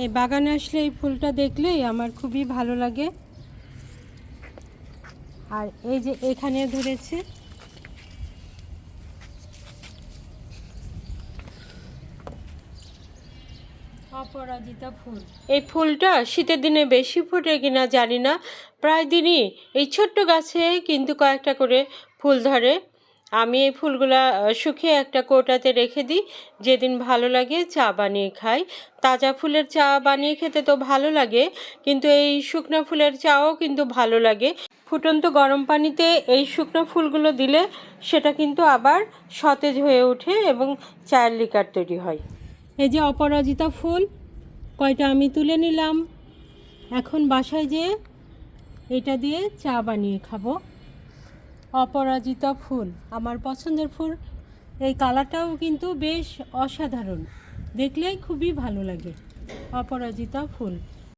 এই বাগানে আসলে এই ফুলটা দেখলেই আমার খুবই ভালো লাগে। আর এই যে এখানে ধরেছে। অপরাজিতা ফুল। এই ফুলটা শীতের দিনে বেশি ফোটে কিনা জানি না। প্রায় দিনই এই ছোট্ট গাছে কিন্তু কয়েকটা করে ফুল ধরে। আমি এই ফুলগুলা শুকিয়ে একটা কোটাতে রেখে দিই। যেদিন ভালো লাগে চা বানিয়ে খাই। তাজা ফুলের চা বানিয়ে খেতে তো ভালো লাগে, কিন্তু এই শুকনো ফুলের চাও কিন্তু ভালো লাগে। ফুটন্ত গরম পানিতে এই শুকনো ফুলগুলো দিলে সেটা কিন্তু আবার সতেজ হয়ে ওঠে এবং চায়ের লিকার তৈরি হয়। এই যে অপরাজিতা ফুল, কয়টা আমি তুলে নিলাম। এখন বাসায় যেয়ে এটা দিয়ে চা বানিয়ে খাব। অপরাজিতা ফুল। আমার পছন্দের ফুল, এই কালারটাও কিন্তু বেশ অসাধারণ। দেখলেই খুবই ভালো লাগে। অপরাজিতা ফুল।